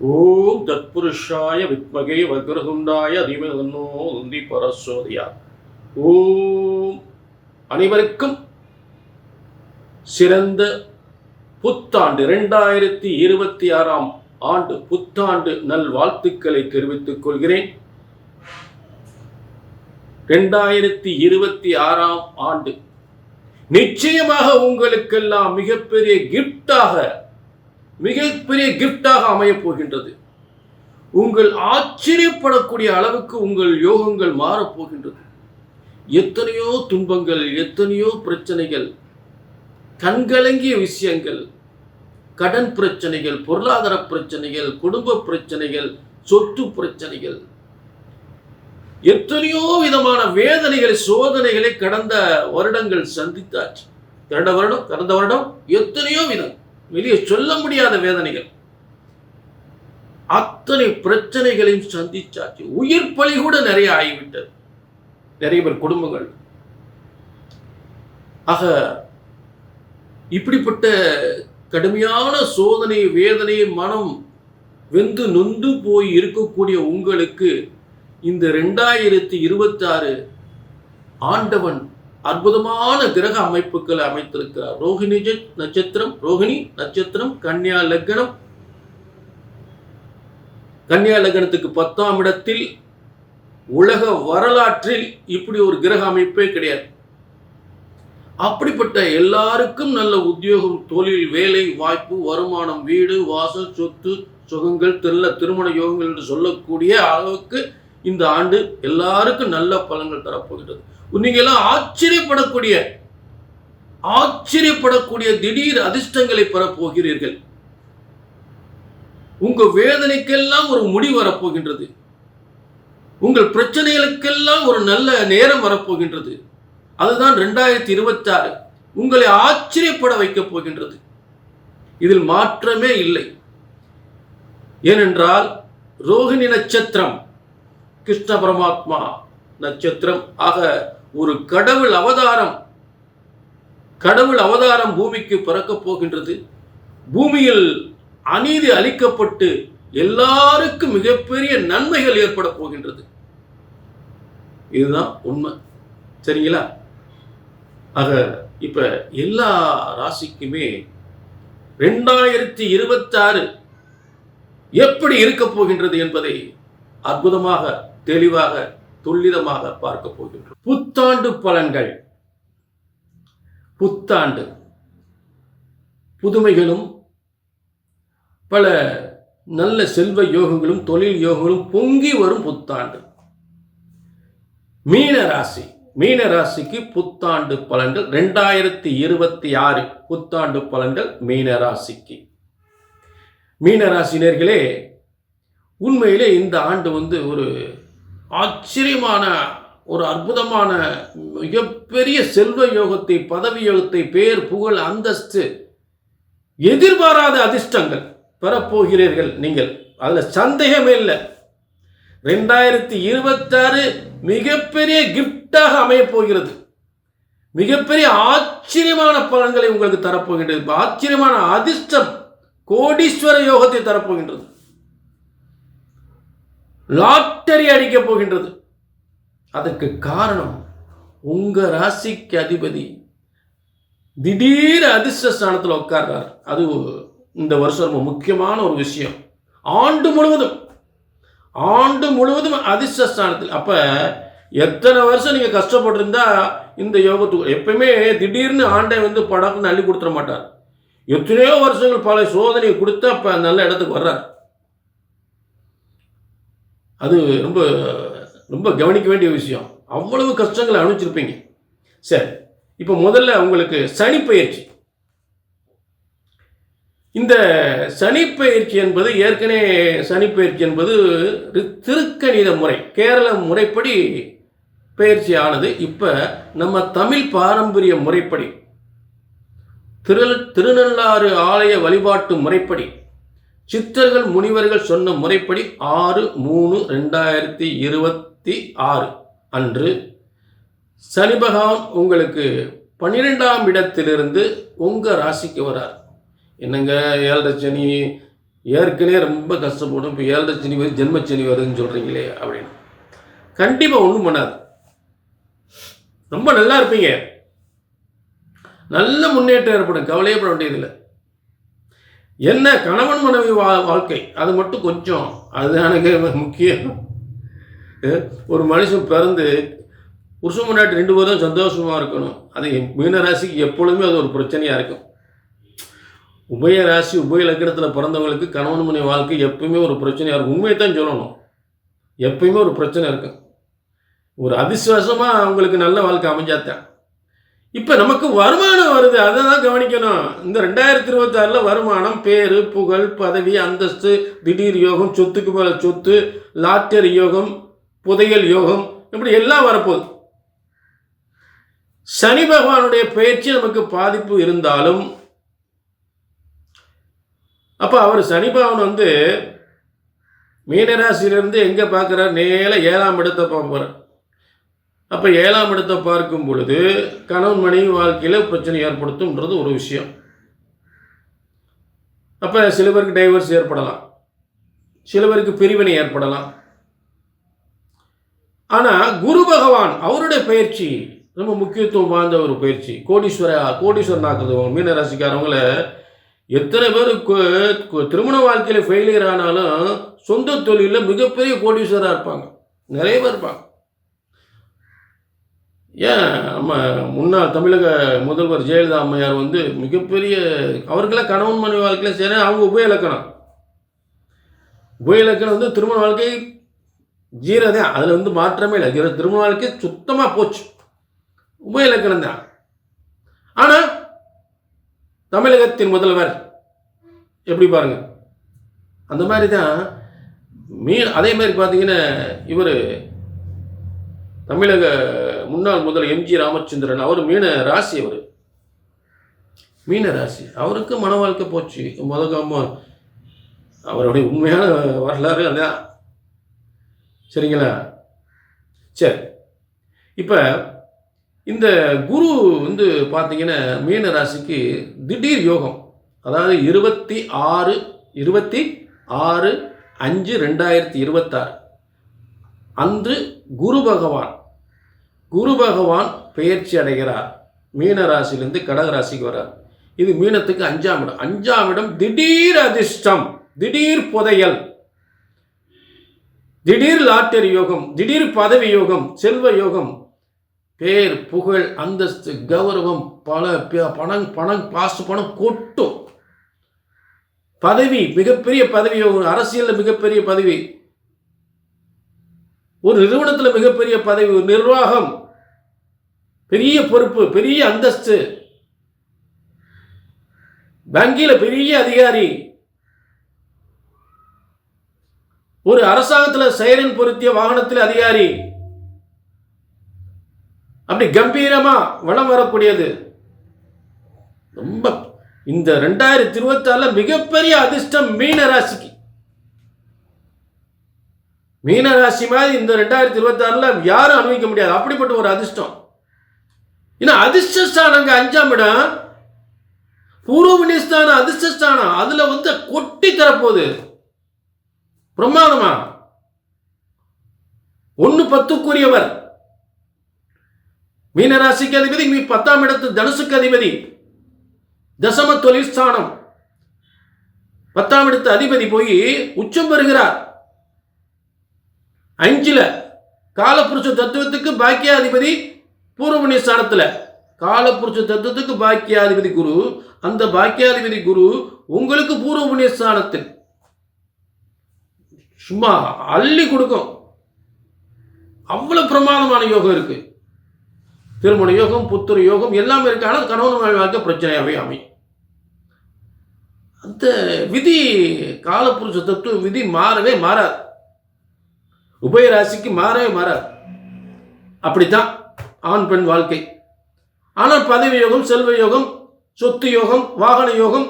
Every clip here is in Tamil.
ஓம் தத்புருஷாய வித்மகே வக்ரதுண்டாய அதிமதன்னோ உந்தி பரசோதியா. ஓம். அனைவருக்கும் சிறந்த புத்தாண்டு இரண்டாயிரத்தி இருபத்தி ஆறாம் ஆண்டு புத்தாண்டு நல் வாழ்த்துக்களை தெரிவித்துக் கொள்கிறேன். இரண்டாயிரத்தி இருபத்தி ஆறாம் ஆண்டு நிச்சயமாக உங்களுக்கெல்லாம் மிகப்பெரிய கிஃப்டாக மிகப்பெரிய கிஃப்டாக அமையப் போகின்றது. உங்கள் ஆச்சரியப்படக்கூடிய அளவுக்கு உங்கள் யோகங்கள் மாறப் போகின்றது. எத்தனையோ துன்பங்கள் எத்தனையோ பிரச்சனைகள் கண்கலங்கிய விஷயங்கள் கடன் பிரச்சனைகள் பொருளாதார பிரச்சனைகள் குடும்ப பிரச்சனைகள் சொத்து பிரச்சனைகள் எத்தனையோ விதமான வேதனைகளை சோதனைகளை கடந்த வருடங்கள் சந்தித்தாச்சு. கடந்த வருடம் கடந்த வருடம் எத்தனையோ விதம். வெளியே சொல்ல முடியாத வேதனைகள். அத்தனை பிரச்சனைகளையும் சந்திச்சாச்சு. உயிர் பலி கூட நிறைய ஆகிவிட்டது. நிறைய பேர் குடும்பங்கள். ஆக இப்படிப்பட்ட கடுமையான சோதனை வேதனை மனம் வெந்து நொந்து போய் இருக்கக்கூடிய உங்களுக்கு இந்த ரெண்டாயிரத்தி இருபத்தி ஆறு ஆண்டவன் அற்புதமான கிரக அமைப்புகளை அமைத்திருக்கிறார். ரோஹிணி நட்சத்திரம் ரோஹிணி நட்சத்திரம் கன்னியா லக்னம். கன்னியா லக்னத்துக்கு பத்தாம் இடத்தில் உலக வரலாற்றில் இப்படி ஒரு கிரக அமைப்பே கிடையாது. அப்படிப்பட்ட எல்லாருக்கும் நல்ல உத்தியோகம் தொழில் வேலை வாய்ப்பு வருமானம் வீடு வாசல் சொத்து சுகங்கள் திருல திருமண யோகங்கள் என்று சொல்லக்கூடிய அளவுக்கு இந்த ஆண்டு எல்லாருக்கும் நல்ல பலன்கள் தரப்போகிறது நீங்க எல்லாம் ஆச்சரியப்படக்கூடிய ஆச்சரியப்படக்கூடிய திடீர் அதிர்ஷ்டங்களை பெறப்போகிறீர்கள். போகிறீர்கள் உங்க வேதனைக்கெல்லாம் ஒரு முடிவு வரப்போகின்றது. உங்கள் பிரச்சனைகளுக்கெல்லாம் ஒரு நல்ல நேரம் வரப்போகின்றது. அதுதான் ரெண்டாயிரத்தி இருபத்தாறு. உங்களை ஆச்சரியப்பட வைக்கப் போகின்றது. இதில் மாற்றமே இல்லை. ஏனென்றால் ரோஹிணி நட்சத்திரம் கிருஷ்ண பரமாத்மா நட்சத்திரம் ஆக ஒரு கடவுள் அவதாரம் கடவுள் அவதாரம் பூமிக்கு பிறக்கப் போகின்றது. பூமியில் அநீதி அளிக்கப்பட்டு எல்லாருக்கும் மிகப்பெரிய நன்மைகள் ஏற்பட போகின்றது. இதுதான் உண்மை. சரிங்களா? ஆக இப்ப எல்லா ராசிக்குமே ரெண்டாயிரத்தி இருபத்தாறு எப்படி இருக்க போகின்றது என்பதை அற்புதமாக தெளிவாக துல்லிதமாக பார்க்க போகின்றோம். புத்தாண்டு பலன்கள். புத்தாண்டு. புதுமைகளும் பல நல்ல செல்வ யோகங்களும் தொழில் யோகங்களும் பொங்கி வரும் புத்தாண்டு. மீன ராசி. மீன ராசிக்கு புத்தாண்டு பலன்கள். ரெண்டாயிரத்தி இருபத்தி ஆறு புத்தாண்டு பலன்கள் மீன ராசிக்கு. மீன ராசினர்களே உண்மையிலே இந்த ஆண்டு வந்து ஒரு ஆச்சரியமான ஒரு அற்புதமான மிகப்பெரிய செல்வ யோகத்தை பதவி யோகத்தை பேர் புகழ் அந்தஸ்து எதிர்பாராத அதிர்ஷ்டங்கள் பெறப்போகிறீர்கள் நீங்கள். அதில் சந்தேகமே இல்லை. ரெண்டாயிரத்தி இருபத்தாறு மிகப்பெரிய கிஃப்டாக அமையப் போகிறது மிகப்பெரிய ஆச்சரியமான பலன்களை உங்களுக்கு தரப்போகின்றது. ஆச்சரியமான அதிர்ஷ்டம் கோடீஸ்வர யோகத்தை தரப்போகின்றது. லாட்டரி அடிக்கப் போகின்றது. அதற்கு காரணம் உங்கள் ராசிக்கு அதிபதி திடீர் அதிர்ஷ்ட ஸ்தானத்தில் உட்கார்றார். அது இந்த வருஷம் ரொம்ப முக்கியமான ஒரு விஷயம். ஆண்டு முழுவதும் ஆண்டு முழுவதும் அதிர்ஷ்ட ஸ்தானத்தில் எத்தனை வருஷம் நீங்கள் கஷ்டப்பட்டிருந்தா இந்த யோகத்துக்கு எப்பயுமே திடீர்னு ஆண்டை வந்து படக்குன்னு அள்ளி கொடுத்துட மாட்டார். எத்தனையோ வருஷங்கள் பல சோதனை கொடுத்து அப்போ நல்ல இடத்துக்கு வர்றார். அது ரொம்ப ரொம்ப கவனிக்க வேண்டிய விஷயம். அவ்வளவு கஷ்டங்களை அனுப்பிச்சிருப்பீங்க சரி இப்போ முதல்ல உங்களுக்கு சனி பயிற்சி. இந்த சனி பயிற்சி என்பது ஏற்கனவே சனி பயிற்சி என்பது திருக்கணித முறை கேரள முறைப்படி பயிற்சி ஆனது இப்போ நம்ம தமிழ் பாரம்பரிய முறைப்படி திரு திருநள்ளாறு ஆலய வழிபாட்டு முறைப்படி சித்தர்கள் முனிவர்கள் சொன்ன முறைப்படி ஆறு மூணு ரெண்டாயிரத்தி இருபத்தி ஆறு அன்று சனி பகவான் உங்களுக்கு பன்னிரெண்டாம் இடத்திலிருந்து உங்கள் ராசிக்கு வரார். என்னங்க ஏழரை சனி? ஏற்கனவே ரொம்ப கஷ்டப்படும். இப்போ ஏழரை சனி வருது சனி வருதுன்னு சொல்கிறீங்களே அப்படின்னு. கண்டிப்பாக ஒன்றும் பண்ணாது. ரொம்ப நல்லா இருப்பீங்க. நல்ல முன்னேற்றம் ஏற்படும். கவலையப்பட வேண்டியதில்லை. என்ன கணவன் மனைவி வா வாழ்க்கை? அது மட்டும் கொஞ்சம். அதுதானுங்க முக்கியம். ஒரு மனுஷன் பிறந்து புருஷன் முன்னாடி ரெண்டு பேரும் சந்தோஷமாக இருக்கணும். அது மீனராசிக்கு எப்பொழுதுமே அது ஒரு பிரச்சனையாக இருக்கும். உபய ராசி உபய லக்கணத்தில் பிறந்தவங்களுக்கு கணவன் மனைவி வாழ்க்கை எப்பயுமே ஒரு பிரச்சனையாக இருக்கும். உண்மையை தான் சொல்லணும். எப்பயுமே ஒரு பிரச்சனை இருக்கும். ஒரு அதிசுவாசமாக அவங்களுக்கு நல்ல வாழ்க்கை அமைஞ்சாத்தான். இப்போ நமக்கு வருமானம் வருது அதை தான் கவனிக்கணும். இந்த ரெண்டாயிரத்தி இருபத்தாறில் வருமானம் பேர் புகழ் பதவி அந்தஸ்து திடீர் யோகம் சொத்துக்கு மேலே சொத்து லாட்டரி யோகம் புதையல் யோகம் இப்படி எல்லாம் வரப்போகுது. சனி பகவானுடைய பயிற்சி நமக்கு பாதிப்பு இருந்தாலும் அப்போ அவர் சனி பகவான் வந்து மீனராசியிலிருந்து எங்கே பார்க்குறார் நேரம் ஏழாம் இடத்தை பார்ப்பார் அப்போ ஏழாம் இடத்தை பார்க்கும் பொழுது கணவன் மனைவி வாழ்க்கையில் பிரச்சனை ஏற்படுத்தும்ன்றது ஒரு விஷயம். அப்போ சில பேருக்கு டைவர்ஸ் ஏற்படலாம். சில பேருக்கு பிரிவினை ஏற்படலாம். ஆனால் குரு பகவான் அவருடைய பயிற்சி ரொம்ப முக்கியத்துவம் வாய்ந்த ஒரு பயிற்சி. கோடீஸ்வர கோடீஸ்வரன் ஆக்குறவங்க மீன ராசிக்காரவங்கள எத்தனை பேருக்கு திருமண வாழ்க்கையில் ஃபெயிலியர் ஆனாலும் சொந்த தொழிலில் மிகப்பெரிய கோடீஸ்வரராக இருப்பாங்க. நிறைய பேர் இருப்பாங்க. ஏன் நம்ம முன்னாள் தமிழக முதல்வர் ஜெயலலிதா அம்மையார் வந்து மிகப்பெரிய அவர்களாம் கணவன் மனைவி வாழ்க்கையில் சரி அவங்க உபய இலக்கணம். உபய இலக்கணம் வந்து திருமண வாழ்க்கை ஜீரோ தான் அதில் வந்து மாற்றமே இல்லை. ஜீரோ திருமண வாழ்க்கை சுத்தமாக போச்சு. உபய இலக்கணம் தான். ஆனால் தமிழகத்தின் முதல்வர் எப்படி பாருங்க? அந்த மாதிரி தான் மீ அதே மாதிரி பார்த்தீங்கன்னா இவர் தமிழக முன்னாள் முதல் எம்ஜி ராமச்சந்திரன் அவர் மீன ராசி அவர். மீன ராசி. அவருக்கு மன வாழ்க்கை போச்சு. முதல்ல அவருடைய உண்மையான வரலாறு அதான். சரிங்களா? சரி. இப்போ இந்த குரு வந்து பார்த்தீங்கன்னா மீன ராசிக்கு திடீர் யோகம். அதாவது இருபத்தி ஆறு இருபத்தி ஆறு அஞ்சு ரெண்டாயிரத்தி இருபத்தாறு. அன்று குரு பகவான் குரு பகவான் பெயர்ச்சி அடைகிறார். மீன ராசியிலிருந்து கடக ராசிக்கு வரார் இது மீனத்துக்கு அஞ்சாம் இடம். அஞ்சாம் இடம் திடீர் அதிர்ஷ்டம். திடீர் புதையல். திடீர் லாட்டரி யோகம். திடீர் பதவி யோகம். செல்வ யோகம். பேர் புகழ் அந்தஸ்து கௌரவம் பல ப- பணம் பணம் பாசு பணம் கொட்டும். பதவி மிகப்பெரிய பதவி யோகம். அரசியலில் மிகப்பெரிய பதவி. ஒரு நிறுவனத்தில் மிகப்பெரிய பதவி ஒரு நிர்வாகம் பெரிய பொறுப்பு பெரிய அந்தஸ்து. வங்கியில் பெரிய அதிகாரி. ஒரு அரசாங்கத்தில் செயலின் பொருத்திய வாகனத்தில் அதிகாரி. அப்படி கம்பீரமா வளம் வரக்கூடியது. ரொம்ப இந்த ரெண்டாயிரத்தி இருபத்தாறில் மிகப்பெரிய அதிர்ஷ்டம் மீன ராசிக்கு. மீனராசி மாதிரி இந்த ரெண்டாயிரத்தி இருபத்தாறில் யாரும் அனுபவிக்க முடியாது. அப்படிப்பட்ட ஒரு அதிர்ஷ்டம். ஏன்னா அதிர்ஷ்டஸ்தானங்க அஞ்சாம் இடம். பூர்வ அதிர்ஷ்டஸ்தானம். அதில் வந்து கொட்டி தரப்போகுது. பிரமாதமா ஒன்று பத்துக்குரியவர். மீனராசிக்கு அதிபதி மீ பத்தாம் இடத்து தனுசுக்கு அதிபதி. தசம தொழில் ஸ்தானம் பத்தாம் இடத்து அதிபதி போய் உச்சம் பெறுகிறார் அஞ்சில் காலப்புருஷ தத்துவத்துக்கு பாக்கியாதிபதி பூர்வபுண்ணிய ஸ்தானத்தில். காலப்புருஷ தத்துவத்துக்கு பாக்கியாதிபதி குரு. அந்த பாக்கியாதிபதி குரு உங்களுக்கு பூர்வ புண்ணிய ஸ்தானத்தில். சும்மா அள்ளி கொடுக்கும். அவ்வளவு பிரமாதமான யோகம் இருக்கு. திருமண யோகம் புத்திர யோகம் எல்லாமே இருக்கு. ஆனால் கணவன் மனைவி வாழ்க்கை பிரச்சனையாகவே அமையும். அந்த விதி காலப்புருஷ தத்துவ விதி மாறவே மாறாது. உபய ராசிக்கு மாறவே மாறாது அப்படித்தான் ஆண் பெண் வாழ்க்கை. ஆனால் பதவி யோகம் செல்வ யோகம் சொத்து யோகம் வாகன யோகம்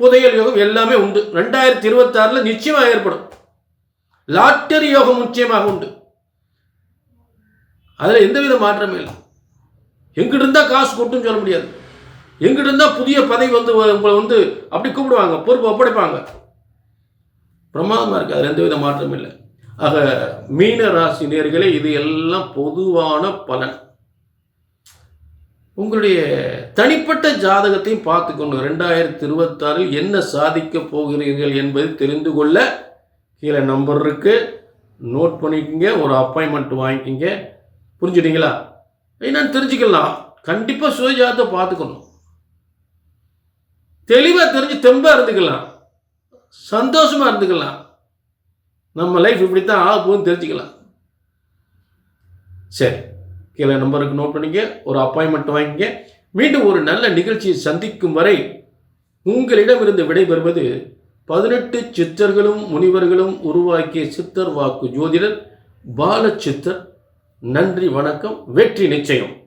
புதையல் யோகம் எல்லாமே உண்டு. ரெண்டாயிரத்தி இருபத்தாறில் நிச்சயமாக ஏற்படும். லாட்டரி யோகம் நிச்சயமாக உண்டு. அதில் எந்தவித மாற்றமே இல்லை. எங்கிட்ட இருந்தால் காசு கொட்டுன்னு சொல்ல முடியாது. எங்கிட்ட இருந்தால் புதிய பதவி வந்து உங்களை வந்து அப்படி கூப்பிடுவாங்க பொறுப்பு ஒப்படைப்பாங்க. பிரமாதமாக இருக்குது அதில் எந்த வித மாற்றமும் இல்லை. ஆக மீன ராசி நேர்களே இது எல்லாம் பொதுவான பலன். உங்களுடைய தனிப்பட்ட ஜாதகத்தையும் பார்த்துக்கணும் ரெண்டாயிரத்தி இருபத்தாறில் என்ன சாதிக்க போகிறீர்கள் என்பதை தெரிந்து கொள்ள கீழே நம்பர் இருக்கு. நோட் பண்ணிக்கோங்க. ஒரு அப்பாயின்மெண்ட் வாங்கிக்கிங்க. புரிஞ்சுட்டீங்களா? என்னன்னு தெரிஞ்சுக்கலாம். கண்டிப்பாக சுயஜாதத்தை பார்த்துக்கணும். தெளிவாக தெரிஞ்சு தெம்பாக இருந்துக்கலாம். சந்தோஷமாக இருந்துக்கலாம். நம்ம லைஃப் இப்படி தான் ஆக போகுதுன்னு தெரிஞ்சுக்கலாம். சரி கீழே நம்பருக்கு நோட் பண்ணிக்க ஒரு அப்பாயின்மெண்ட் வாங்கிக்க மீண்டும் ஒரு நல்ல நிகழ்ச்சியை சந்திக்கும் வரை உங்களிடமிருந்து விடைபெறுவது பதினெட்டு சித்தர்களும் முனிவர்களும் உருவாக்கிய சித்தர் வாக்கு ஜோதிடர் பாலச்சித்தர் நன்றி வணக்கம் வெற்றி நிச்சயம்.